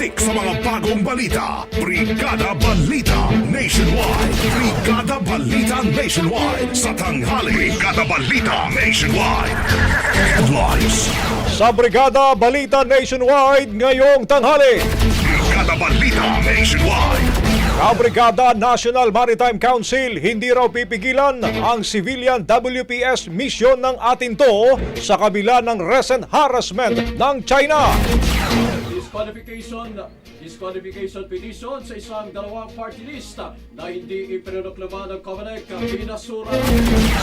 Siksik sa mga bagong balita. Brigada Balita Nationwide. Brigada Balita Nationwide sa tanghali. Brigada Balita Nationwide. Headlines. Sa Brigada Balita Nationwide ngayong tanghali. Brigada Balita Nationwide. Kabrigada National Maritime Council hindi raw pipigilan ang civilian WPS mission ng atin to sa kabila ng recent harassment ng China. Disqualification disqualification petition sa isang dalawang party list na hindi ipinoklama ng Comelec pinasura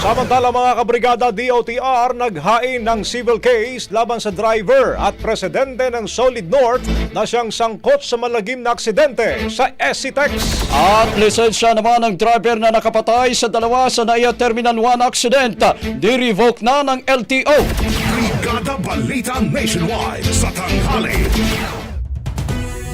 Samantala mga kabrigada DOTR naghain ng civil case laban sa driver at presidente ng Solid North na siyang sangkot sa malagim na aksidente sa SCTEX. At lisensya naman ng driver na nakapatay sa dalawa sa NAIA Terminal 1 accident di-revoke na ng LTO. Brigada Balita Nationwide sa tanghali.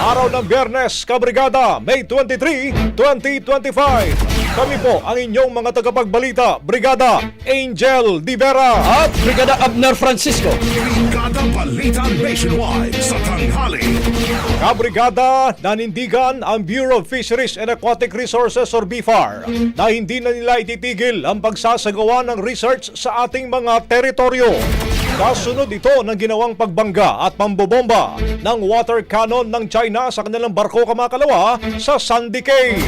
Araw ng Biyernes, Kabrigada, May 23, 2025. Kami po ang inyong mga tagapagbalita, Brigada Angel Divera at Brigada Abner Francisco. Brigada Balita Nationwide sa tanghali. Kabrigada, nanindigan ang Bureau of Fisheries and Aquatic Resources or BFAR na hindi na nila ititigil ang pagsasagawa ng research sa ating mga teritoryo. Kasunod ito ng ginawang pagbangga at pambobomba ng water cannon ng China sa kanilang barko kamakalawa sa Sandy Cay.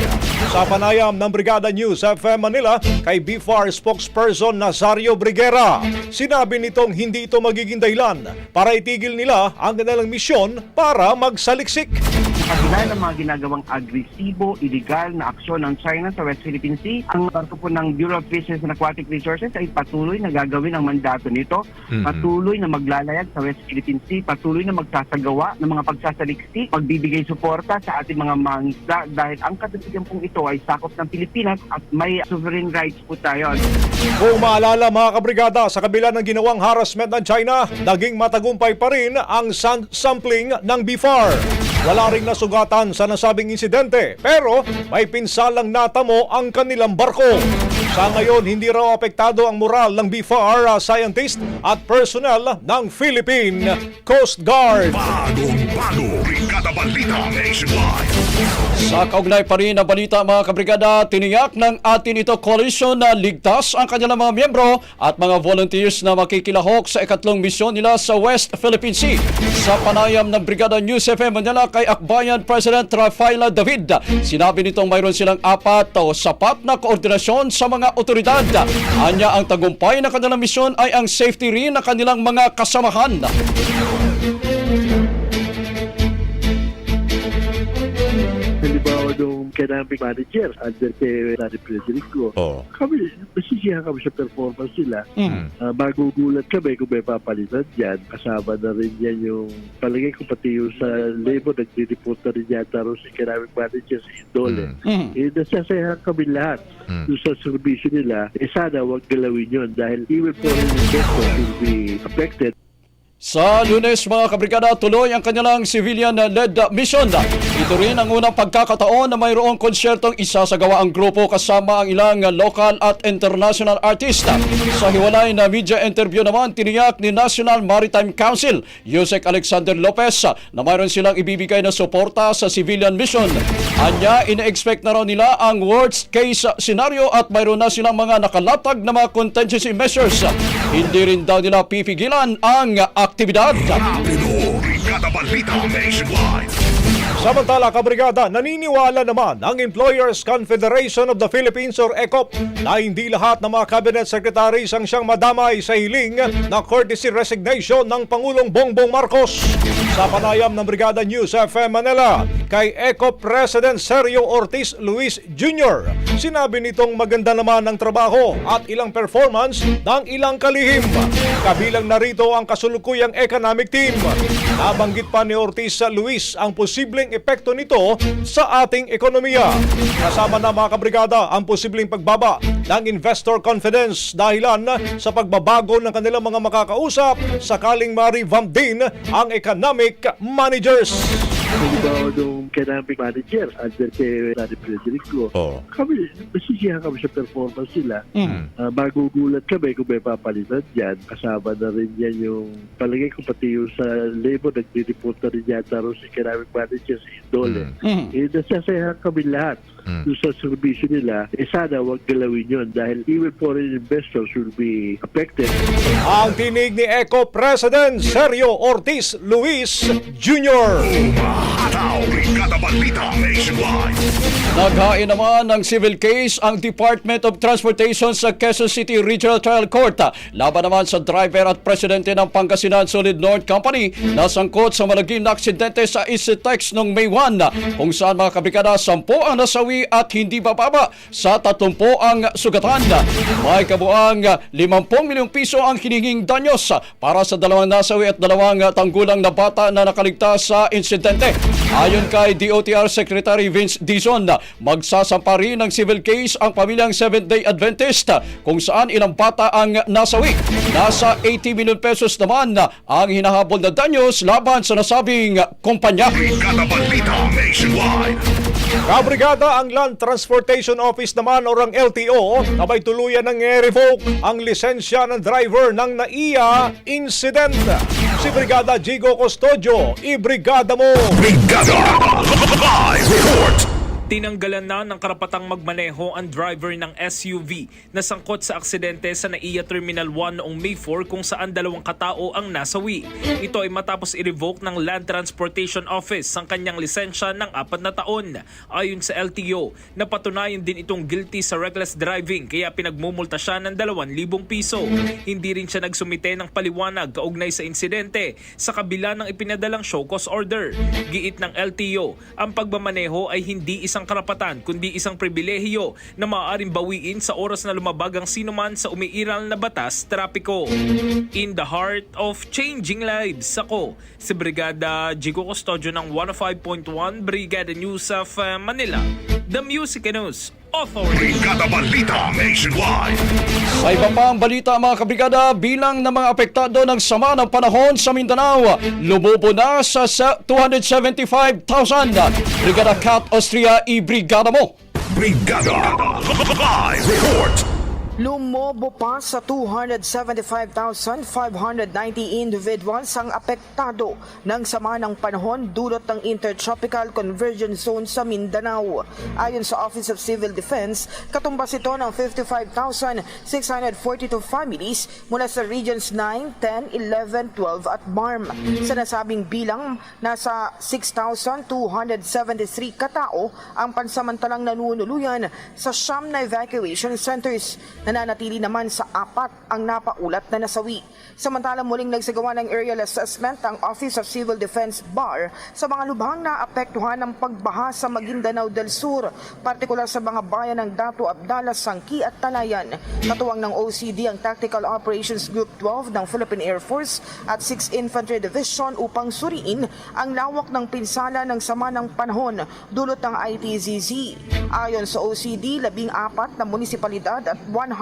Sa panayam ng Brigada News FM Manila kay BFAR spokesperson Nazario Briguera, sinabi nitong hindi ito magiging dahilan para itigil nila ang kanilang misyon para magsaliksik. Kabila ng mga ginagawang agresibo, illegal na aksyon ng China sa West Philippine Sea, ang barko po ng Bureau of Fisheries and Aquatic Resources ay patuloy na gagawin ang mandato nito, patuloy na maglalayag sa West Philippine Sea, patuloy na magsasagawa ng mga pagsasaliksik, magbibigay suporta sa ating mga mangisda dahil ang katubigan pong ito ay sakop ng Pilipinas at may sovereign rights po tayo. Kung maalala mga kabrigada, sa kabila ng ginawang harassment ng China, naging matagumpay pa rin ang sampling ng BFAR. Wala ring nasugatan sa nasabing insidente, pero may pinsalang natamo ang kanilang barko. Sa ngayon, hindi raw apektado ang moral ng BFAR scientist at personnel ng Philippine Coast Guard. Bagong bago, Balita Nationwide. Sa kaugnay pa rin na balita mga kabrigada, tiniyak ng atin ito coalition na ligtas ang kanilang mga miyembro at mga volunteers na makikilahok sa ikatlong misyon nila sa West Philippine Sea. Sa panayam ng Brigada News FM Manila kay Akbayan President Rafaela David, sinabi nitong mayroon silang apat o sapat na koordinasyon sa mga otoridad. Anya ang tagumpay ng kanilang misyon ay ang safety rin ng kanilang mga kasamahan. Canamic Manager under kay Rani Frederico, Oh. kami, nasisiyahan kami sa performance nila. Ah, magugulat kami kung may papalitan dyan. Kasama na rin yan yung palagay ko pati yung sa labor, nagre-report na rin yata rin si Canamic Manager si Indole. Mm. Eh, nasasayahan kami lahat doon sa servisyo nila. Eh sana wag galawin yun dahil even foreign investors will be affected. Sa lunes mga kabrigada, tuloy ang kanilang civilian-led mission. Ito rin ang unang pagkakataon na mayroong konsyertong isasagawa ang grupo kasama ang ilang local at international artist. Sa hiwalay na media interview naman, tiniyak ni National Maritime Council, Yusek Alexander Lopez, na mayroon silang ibibigay na suporta sa civilian mission. Anya, ine-expect na raw nila ang worst case scenario at mayroon na silang mga nakalatag na mga contingency measures. Hindi rin daw nila pipigilan ang aktibidad. Rapido, Brigada Balita Nationwide. Samantala, kabrigada, naniniwala naman ang Employers Confederation of the Philippines or ECOP na hindi lahat ng mga cabinet secretaries ang siyang madamay sa hiling na courtesy resignation ng Pangulong Bongbong Marcos. Sa panayam ng Brigada News FM Manila, kay ECOP President Sergio Ortiz Luis Jr., sinabi nitong maganda naman ang trabaho at ilang performance ng ilang kalihim. Kabilang narito ang kasulukuyang economic team. Nabanggit pa ni Ortiz Luis ang posibleng epekto nito sa ating ekonomiya. Kasama na mga kabrigada ang posibleng pagbaba ng investor confidence dahilan sa pagbabago ng kanilang mga makakausap sakaling ma-revamp din ang economic managers. Halimbawa nung Canamic Manager under kay Rani Frederico, Oh. kami, nasisiyahan kami sa performance nila. Ah, magugulat kami kung may papalitan dyan. Kasama na rin yan yung palagay ko pati yung sa labor, nagre-report na rin yata rin si Canamic Manager si Indole. Eh, nasasayahan kami lahat doon sa servisyo nila. Eh sana wag galawin yun dahil even foreign investors will be affected. Ang tinig ni ECO President Sergio Ortiz Luis Jr. Ataw, Brigada Balita Nationwide. Naghain naman ng civil case ang Department of Transportation sa Quezon City Regional Trial Court. Laban naman sa driver at presidente ng Pangasinan Solid North Company na sangkot sa malagim na aksidente sa Isitex noong May 1 kung saan mga kabrigada 10 ang nasawi at hindi bababa sa 30 ang sugatan. May kabuang 50 milyong piso ang hininging danyos para sa dalawang nasawi at dalawang tanggulang na bata na nakaligtas sa insidente. Ayon kay DOTR Secretary Vince Dizon, magsasampa rin ng civil case ang pamilyang Seventh-day Adventist kung saan ilang bata ang nasawi. Nasa 80 milyon pesos naman ang hinahabol na danyos laban sa nasabing kumpanya. Brigada Balita Nationwide. Kabrigada ang Land Transportation Office naman o ang LTO sabay tuluyan ng revoke ang lisensya ng driver ng NAIA incident. Si Brigada Jigo Custodio, i-brigada mo! Brigada Live Report. Tinanggalan na ng karapatang magmaneho ang driver ng SUV na sangkot sa aksidente sa NAIA Terminal 1 noong May 4 kung saan dalawang katao ang nasawi. Ito ay matapos i-revoke ng Land Transportation Office ang kanyang lisensya ng apat na taon. Ayon sa LTO, napatunayan din itong guilty sa reckless driving kaya pinagmumulta siya ng 2,000 piso. Hindi rin siya nagsumite ng paliwanag kaugnay sa insidente sa kabila ng ipinadalang show cause order. Giit ng LTO, ang pagmamaneho ay hindi isang isang karapatan kundi isang pribilehiyo na maaaring bawiin sa oras na lumabag ang sinuman sa umiiral na batas trapiko. In the heart of changing lives, ako si Brigada Jigo Custodio ng 105.1 Brigada News of uh, Manila, The Music News Authority. Brigada Balita Nationwide. Sa iba pang balita mga kabrigada, bilang ng mga apektado ng sama ng panahon sa Mindanao, lumubo na sa sa 275,000. Brigada Cat Austria, i-brigada mo! Brigada Live Report. Lumobo pa sa 275,590 individuals ang apektado ng sama ng panahon dulot ng Intertropical Convergence Zone sa Mindanao. Ayon sa Office of Civil Defense, katumbas ito ng 55,642 families mula sa Regions 9, 10, 11, 12 at BARM. Sa nasabing bilang, nasa 6,273 katao ang pansamantalang nanunuluyan sa siyam na evacuation centers. Nananatili naman sa apat ang napaulat na nasawi. Samantalang muling nagsagawa ng aerial assessment ang Office of Civil Defense BAR sa mga lubhang naapektuhan ng pagbaha sa Maguindanao del Sur, partikular sa mga bayan ng Dato Abdala, Sangki at Talayan. Katuwang ng OCD ang Tactical Operations Group 12 ng Philippine Air Force at 6 Infantry Division upang suriin ang lawak ng pinsala ng sama ng panahon dulot ng ITZZ. Ayon sa OCD, labing apat na munisipalidad at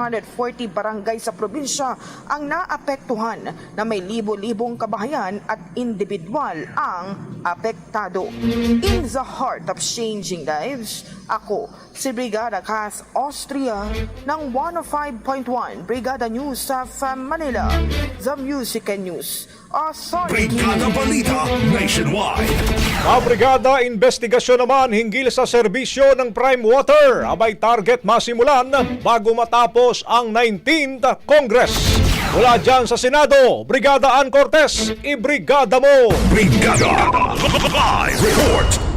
140 barangay sa probinsya ang naapektuhan na may libo-libong kabahayan at individual ang apektado. In the heart of changing lives, ako si Brigada Cass Austria ng 105.1 Brigada News sa Manila, The Music and News Authority. Brigada Balita Nationwide. Kabrigada investigasyon naman hinggil sa serbisyo ng Prime Water. Abay target masimulan bago matapos ang 19th Congress. Mula dyan sa Senado, Brigada Ann Cortez, ibrigada mo! Brigada Live Report.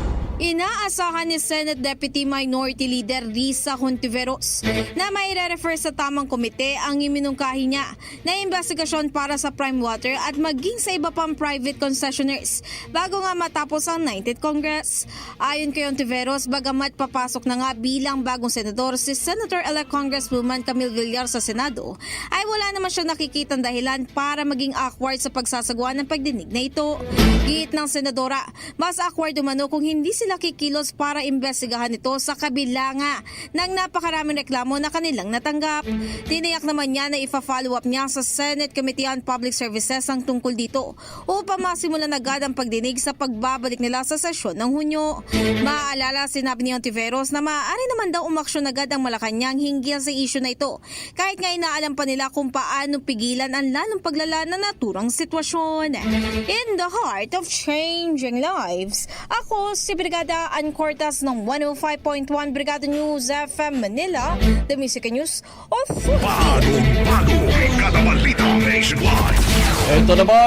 Inaasahan ni Senate Deputy Minority Leader Risa Hontiveros na may refer sa tamang komite ang iminungkahi niya na investigasyon para sa Prime Water at maging sa iba pang private concessionaires bago nga matapos ang 19th Congress. Ayon kay Hontiveros, bagamat papasok na nga bilang bagong senador si Senator-elect Congresswoman Camille Villar sa Senado, ay wala naman siya nakikitang dahilan para maging awkward sa pagsasagawa ng pagdinig na ito. Giit ng senadora, mas awkward umano kung hindi sila kikilos para imbestigahan ito sa kabila nga ng napakaraming reklamo na kanilang natanggap. Tiniyak naman niya na ifa-follow up niya sa Senate Committee on Public Services ang tungkol dito upang masimulan agad ang pagdinig sa pagbabalik nila sa sesyon ng Hunyo. Maaalala sinabi ni Ontiveros na maaari naman daw umaksyon agad ang Malacanang hinggil sa issue na ito kahit nga inaalam pa nila kung paano pigilan ang lalong paglala na naturang sitwasyon. In the heart of changing lives, ako si Brigada Ann Cortas ng 105.1 Brigada News FM Manila, The Music News Authority. Bagong bago. Brigada Balita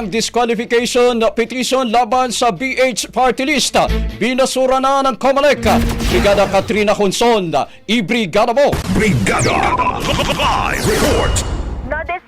disqualification petition laban sa BH Party List. Binasura na ng Comelec. Brigada Katrina Honson, i-brigada mo! Brigada Live Report.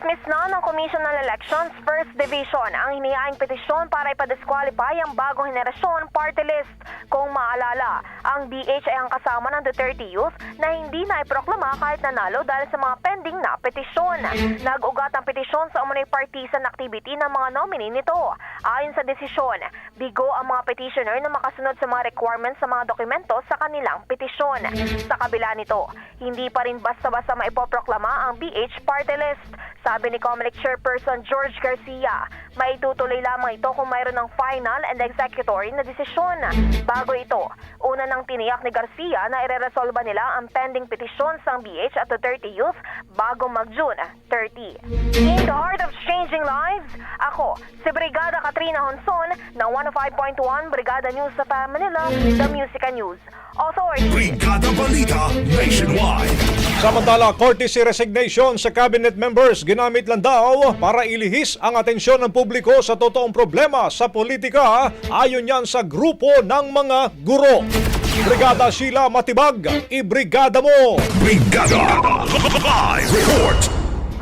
Na-dismiss na ng Commission on Elections First Division ang hinihaing petisyon para ipadisqualify ang bagong henerasyon party list. Kung maalala, ang BH ay ang kasama ng Duterte Youth na hindi na iproklama kahit nanalo dahil sa mga pending na petisyon. Nag-ugat ang petisyon sa umunay partisan activity ng mga nominee nito. Ayon sa desisyon, bigo ang mga petitioner na makasunod sa mga requirements sa mga dokumento sa kanilang petisyon. Sa kabila nito, hindi pa rin basta-basta maipoproklama ang BH party list. Sabi ni Comelec Chairperson George Garcia, maitutuloy lamang ito kung mayroon ng final and executory na desisyon. Bago ito, una nang tiniyak ni Garcia na ireresolba nila ang pending petisyon sa BH at the 30 Youth bago mag-June 30. In the heart of changing lives, ako, si Brigada Katrina Honson ng 105.1 Brigada News sa Manila, The Music and News Authority. Brigada Balita Nationwide. Samantala, courtesy resignation sa cabinet members ginamit lang daw para ilihis ang atensyon ng publiko sa totoong problema sa politika ayon yan sa grupo ng mga guro. Brigada Sheila Matibag, ibrigada mo! Brigada Live Report.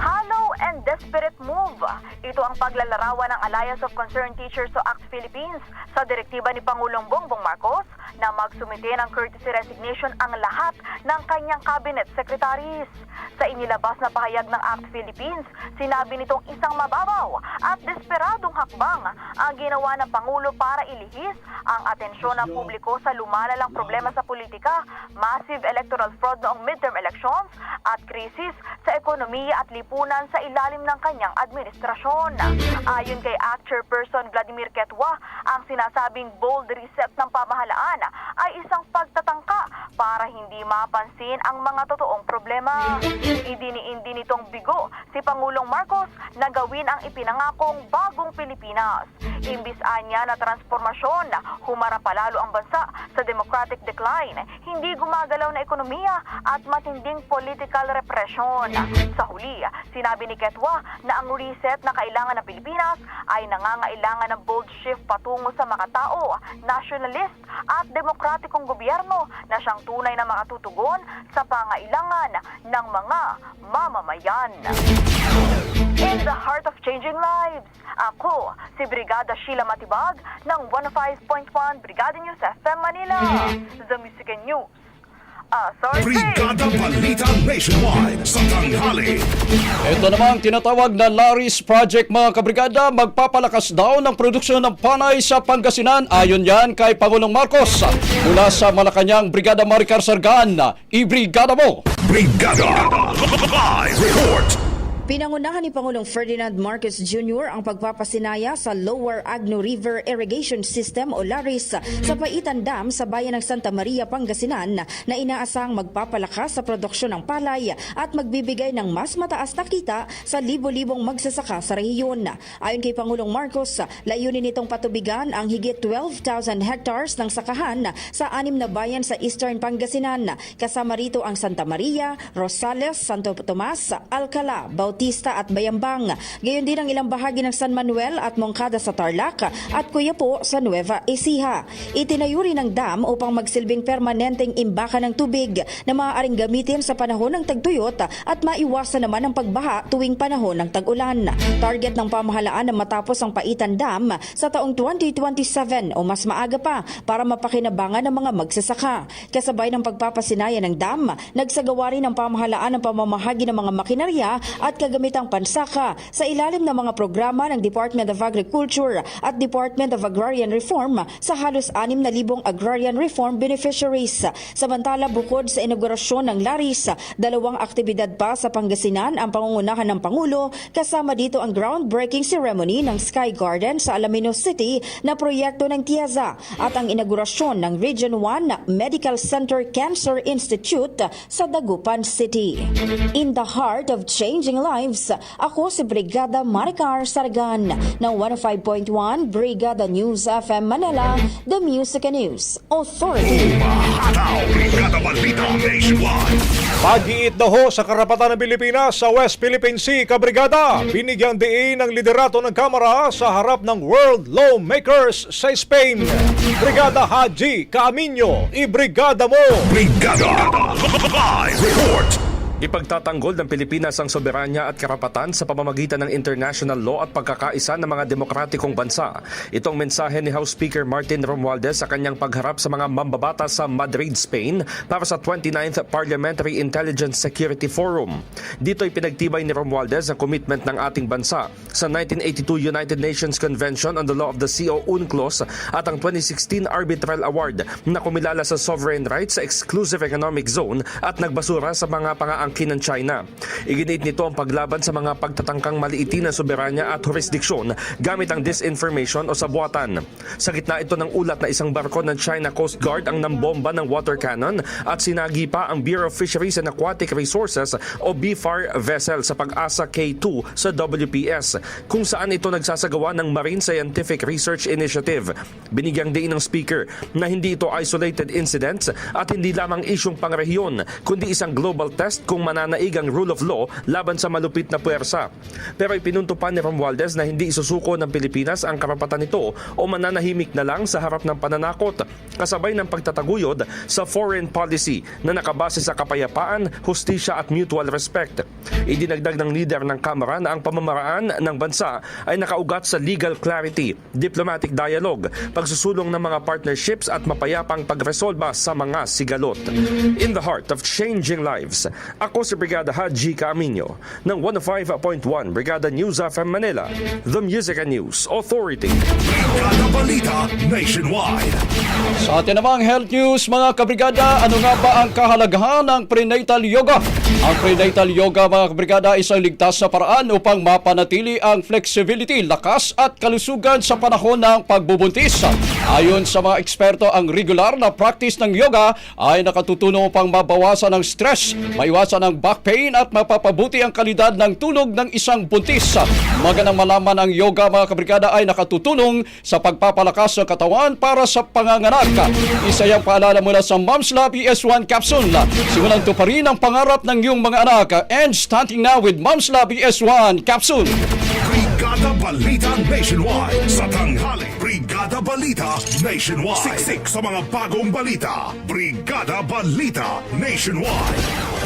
Hollow and desperate move. Ito ang paglalarawan ng Alliance of Concerned Teachers o ACT Philippines sa direktiba ni Pangulong Bongbong Marcos na magsumite ng courtesy resignation ang lahat ng kanyang cabinet secretaries. Sa inilabas na pahayag ng ACT Philippines, sinabi nitong isang mababaw at desperadong hakbang ang ginawa ng Pangulo para ilihis ang atensyon ng publiko sa lumalalang problema sa politika, massive electoral fraud noong midterm elections at krisis sa ekonomiya at lipunan sa ilalim ng kanyang administrasyon. Ayon kay ACT Chairperson Vladimir Ketwa, ang sinasabing bold reset ng pamahalaan ay isang pagtatangka para hindi mapansin ang mga totoong problema. Idiniin din nitong bigo si Pangulong Marcos na gawin ang ipinangakong bagong Pilipinas. Imbis anya na transformasyon, humarap palalo ang bansa sa democratic decline, hindi gumagalaw na ekonomiya at matinding political repression. Sa huli, sinabi ni Ketwa na ang reset na kailangan ng Pilipinas ay nangangailangan ng bold shift patungo sa makatao, nationalist at demokratikong gobyerno na siyang tunay na makatutugon sa pangailangan ng mga mamamayan. In the heart of changing lives, ako si Brigada Sheila Matibag ng 105.1 Brigada News FM Manila. The Music and News. Authority. Brigada Balita Nationwide sa tanghali. Ito namang tinatawag na Laris Project mga kabrigada, magpapalakas daw ng produksyon ng panay sa Pangasinan. Ayon yan kay Pangulong Marcos. Mula sa Malacanang, Brigada Maricar Sargan, i-brigada mo! Brigada Live Report. Pinangunahan ni Pangulong Ferdinand Marcos Jr. ang pagpapasinaya sa Lower Agno River Irrigation System o LARIS sa Paitan Dam sa bayan ng Santa Maria, Pangasinan na inaasang magpapalakas sa produksyon ng palay at magbibigay ng mas mataas na kita sa libo-libong magsasaka sa rehiyon. Ayon kay Pangulong Marcos, layunin nitong patubigan ang higit 12,000 hectares ng sakahan sa anim na bayan sa Eastern Pangasinan. Kasama rito ang Santa Maria, Rosales, Santo Tomas, Alcala, Bautista at Bayambang. Gayon din ang ilang bahagi ng San Manuel at Moncada sa Tarlac at Cuyapo sa Nueva Ecija. Itinayo rin ang dam upang magsilbing permanenteng imbakan ng tubig na maaaring gamitin sa panahon ng tagtuyot at maiwasan naman ang pagbaha tuwing panahon ng tag-ulan. Target ng pamahalaan na matapos ang Paitan Dam sa taong 2027 o mas maaga pa para mapakinabangan ng mga magsasaka. Kasabay ng pagpapasinaya ng dam, nagsagawa rin ang pamahalaan ng pamamahagi ng mga makinarya at kagamitang pansaka sa ilalim ng mga programa ng Department of Agriculture at Department of Agrarian Reform sa halos 6,000 agrarian reform beneficiaries. Samantala bukod sa inaugurasyon ng Laris, dalawang aktibidad pa sa Pangasinan ang pangungunahan ng Pangulo kasama dito ang groundbreaking ceremony ng Sky Garden sa Alaminos City na proyekto ng TIAZA at ang inaugurasyon ng Region 1 Medical Center Cancer Institute sa Dagupan City. In the heart of changing lives, ako si Brigada Maricar Sargan ng 105.1 Brigada News FM Manila, The Music and News Authority. Pag-iit na ho sa karapatan ng Pilipinas sa West Philippine Sea, Kabrigada. Binigyang diin ng liderato ng Kamara sa harap ng World Lawmakers sa Spain. Brigada Haji Camino, ibrigada mo! Brigada Live Report. Ipagtatanggol ng Pilipinas ang soberanya at karapatan sa pamamagitan ng international law at pagkakaisa ng mga demokratikong bansa. Itong mensahe ni House Speaker Martin Romualdez sa kanyang pagharap sa mga mambabata sa Madrid, Spain para sa 29th Parliamentary Intelligence Security Forum. Dito ay pinagtibay ni Romualdez ang commitment ng ating bansa sa 1982 United Nations Convention on the Law of the Sea o UNCLOS at ang 2016 Arbitral Award na kumilala sa sovereign rights sa exclusive economic zone at nagbasura sa mga pangaangkin ng China. Iginit nito ang paglaban sa mga pagtatangkang maliitin na soberanya at jurisdiksyon gamit ang disinformation o sabuatan. Sa gitna ito ng ulat na isang barko ng China Coast Guard ang nambomba ng water cannon at sinagi pa ang Bureau of Fisheries and Aquatic Resources o BFAR vessel sa pag-asa K2 sa WPS kung saan ito nagsasagawa ng Marine Scientific Research Initiative. Binigyang diin ng speaker na hindi ito isolated incidents at hindi lamang isyong pangrehiyon kundi isang global test kung kung mananaig ang rule of law laban sa malupit na puwersa. Pero ipinunto pa ni Romualdez na hindi isusuko ng Pilipinas ang karapatan nito o mananahimik na lang sa harap ng pananakot kasabay ng pagtataguyod sa foreign policy na nakabase sa kapayapaan, hustisya at mutual respect. Idinagdag ng leader ng Kamara na ang pamamaraan ng bansa ay nakaugat sa legal clarity, diplomatic dialogue, pagsusulong ng mga partnerships at mapayapang pagresolba sa mga sigalot. In the heart of changing lives, ako si Brigada Haji Camino ng 105.1 Brigada News FM Manila, The Music and News Authority. Brigada Balita Nationwide. Sa atin namang health news mga kabrigada, ano nga ba ang kahalagahan ng prenatal yoga? Ang prenatal yoga mga kabrigada ay isang ligtas na paraan upang mapanatili ang flexibility, lakas at kalusugan sa panahon ng pagbubuntis. Ayon sa mga eksperto, ang regular na practice ng yoga ay nakatutulong upang mabawasan ang stress, maiwasan ang back pain at mapapabuti ang kalidad ng tulog ng isang buntis. Magandang malaman ang yoga mga kabrigada ay nakatutulong sa pagpapalakas ng katawan para sa panganganak. Isa yung paalala mula sa Mom's Lab ES1 capsule. Simulan to pa rin ang pangarap ng iyong mga anak. And starting now with Mom's Lab ES1 capsule. Brigada Balita Nationwide sa tanghali. Brigada Balita Nationwide. Siksik sa mga bagong balita. Brigada Balita Nationwide.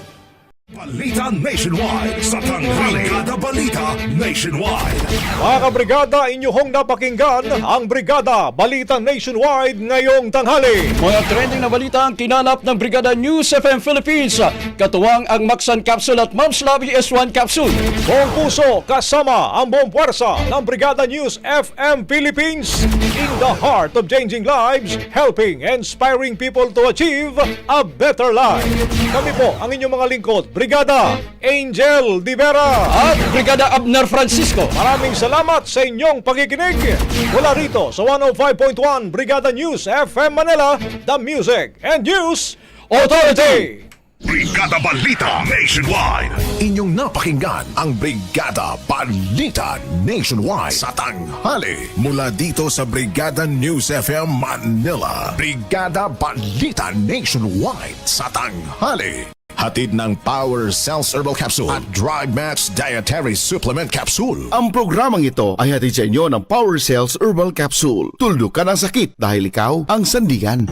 Balita Nationwide sa tanghali. Brigada Balita Nationwide. Mga kabrigada, inyong napakinggan ang Brigada Balita Nationwide ngayong tanghali. Mga trending na balita ang kinalap ng Brigada News FM Philippines. Katuwang ang Maxan Capsule at Mom's Love ES1 Capsule. Buong puso kasama ang buong puwersa ng Brigada News FM Philippines in the heart of changing lives, helping, inspiring people to achieve a better life. Kami po ang inyong mga lingkod, Brigada Angel Di Vera. At Brigada Abner Francisco. Maraming salamat sa inyong pakikinig. Mula rito sa 105.1 Brigada News FM Manila, The Music and News Authority. Brigada Balita Nationwide. Inyong napakinggan ang Brigada Balita Nationwide sa tanghali mula dito sa Brigada News FM Manila. Brigada Balita Nationwide sa tanghali. Hatid ng Power Cells Herbal Capsule at Dry Match Dietary Supplement Capsule. Ang programang ito ay hatid sa inyo ng Power Cells Herbal Capsule. Tuldok ka ng sakit dahil ikaw ang sandigan.